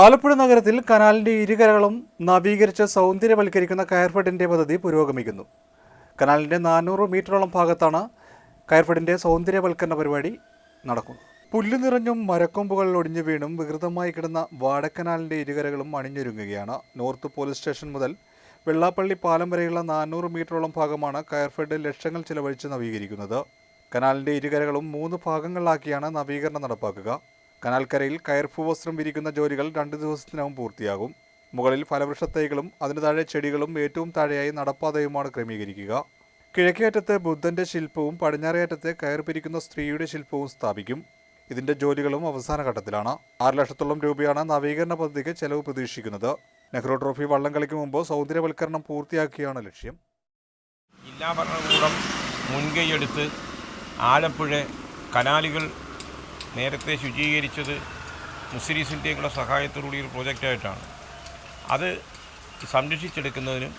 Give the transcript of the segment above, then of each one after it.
ആലപ്പുഴ നഗരത്തിൽ കനാലിന്റെ ഇരുകരകളും നവീകരിച്ച് സൗന്ദര്യവൽക്കരിക്കുന്ന കയർഫെഡിന്റെ പദ്ധതി പുരോഗമിക്കുന്നു. കനാലിന്റെ നാനൂറ് മീറ്ററോളം ഭാഗത്താണ് കയർഫെഡിന്റെ സൗന്ദര്യവൽക്കരണ പരിപാടി നടക്കുന്നത്. പുല്ല് നിറഞ്ഞും മരക്കൊമ്പുകൾ ഒടിഞ്ഞു വീണും വികൃതമായി കിടന്ന വാടക്കനാലിന്റെ ഇരുകരകളും അണിഞ്ഞൊരുങ്ങുകയാണ്. നോർത്ത് പോലീസ് സ്റ്റേഷൻ മുതൽ വെള്ളാപ്പള്ളി പാലം വരെയുള്ള നാനൂറ് മീറ്ററോളം ഭാഗമാണ് കയർഫെഡ് ലക്ഷങ്ങൾ ചിലവഴിച്ച് നവീകരിക്കുന്നത്. കനാലിന്റെ ഇരുകരകളും മൂന്ന് ഭാഗങ്ങളിലാക്കിയാണ് നവീകരണം നടപ്പാക്കുക. കനാൽക്കരയിൽ കയർഫു വസ്ത്രം വിരിക്കുന്ന ജോലികൾ രണ്ട് ദിവസത്തിനകം പൂർത്തിയാകും. മുകളിൽ ഫലവൃക്ഷത്തൈകളും അതിനു താഴെ ചെടികളും ഏറ്റവും താഴെയായി നടപ്പാതയുമാണ് ക്രമീകരിക്കുക. കിഴക്കേ അറ്റത്ത് ബുദ്ധന്റെ ശില്പവും പടിഞ്ഞാറേ അറ്റത്ത് കയർ പിരിക്കുന്ന സ്ത്രീയുടെ ശില്പവും സ്ഥാപിക്കും. ഇതിന്റെ ജോലികളും അവസാന ഘട്ടത്തിലാണ്. ആറ് ലക്ഷത്തോളം രൂപയാണ് നവീകരണ പദ്ധതിക്ക് ചെലവ് പ്രതീക്ഷിക്കുന്നത്. നെഹ്റു ട്രോഫി വള്ളംകളിക്ക് മുമ്പ് സൗന്ദര്യവൽക്കരണം പൂർത്തിയാക്കിയാണ് ലക്ഷ്യം. ജില്ലാ ഭരണകൂടം മുൻകൈയെടുത്ത് ആലപ്പുഴ കനാലുകൾ നേരത്തെ ശുചീകരിച്ചത് മുസ്ലിസിന്റെയും സഹായത്തോടുകൂടി ഒരു പ്രോജക്റ്റായിട്ടാണ്. അത് സംരക്ഷിച്ചെടുക്കുന്നതിനും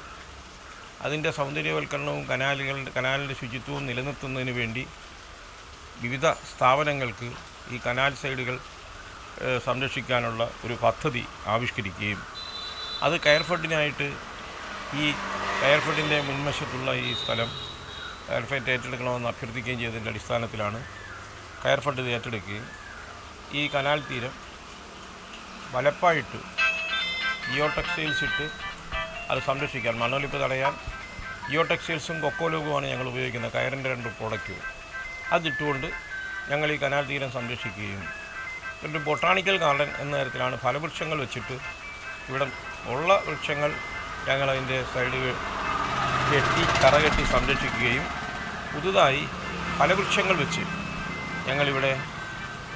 അതിന്റെ സൗന്ദര്യവൽക്കരണവും കനാലുകളുടെ കനാലിന്റെ ശുചിത്വവും നിലനിർത്തുന്നതിന് വേണ്ടി വിവിധ സ്ഥാപനങ്ങൾക്ക് ഈ കനാൽ സൈഡുകൾ സംരക്ഷിക്കാനുള്ള ഒരു പദ്ധതി ആവിഷ്കരിക്കുകയും അത് കയർഫഡിനായിട്ട് ഈ കയർഫഡിന്റെ മുൻവശത്തുള്ള ഈ സ്ഥലം കയർഫെഡ് ഏറ്റെടുക്കണമെന്ന് അഭ്യർത്ഥിക്കുകയും ചെയ്തതിന്റെ അടിസ്ഥാനത്തിലാണ് കയർഫഡ് ഇത് ഏറ്റെടുക്കുകയും ഈ കനാൽ തീരം വലപ്പായിട്ട് ജിയോ ടെക്സ്റ്റൈൽസ് ഇട്ട് അത് സംരക്ഷിക്കാൻ മണ്ണൊലിപ്പ് തടയാൻ ജിയോ ടെക്സ്റ്റൈൽസും കൊക്കോലോഗുമാണ് ഞങ്ങൾ ഉപയോഗിക്കുന്നത് കയറിന്റെ രണ്ട് പ്രൊഡക്റ്റ് അതിട്ടുകൊണ്ട് ഞങ്ങൾ ഈ കനാൽ തീരം സംരക്ഷിക്കുകയും ഒരു ബൊട്ടാണിക്കൽ ഗാർഡൻ എന്ന തരത്തിലാണ് ഫലവൃക്ഷങ്ങൾ വെച്ചിട്ട് ഇവിടെ ഉള്ള വൃക്ഷങ്ങൾ ഞങ്ങൾ അതിന്റെ സൈഡ് കെട്ടി കറകെട്ടി സംരക്ഷിക്കുകയും പുതുതായി ഫലവൃക്ഷങ്ങൾ വെച്ച് ഞങ്ങളിവിടെ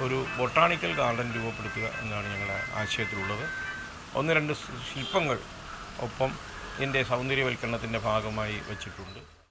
ഒരു ബൊട്ടാണിക്കൽ ഗാർഡൻ രൂപപ്പെടുത്തുക എന്നാണ് ഞങ്ങളുടെ ആശയത്തിലുള്ളത്. ഒന്ന് രണ്ട് ശില്പങ്ങൾ ഒപ്പം ഇതിന്റെ സൗന്ദര്യവൽക്കരണത്തിന്റെ ഭാഗമായി വച്ചിട്ടുണ്ട്.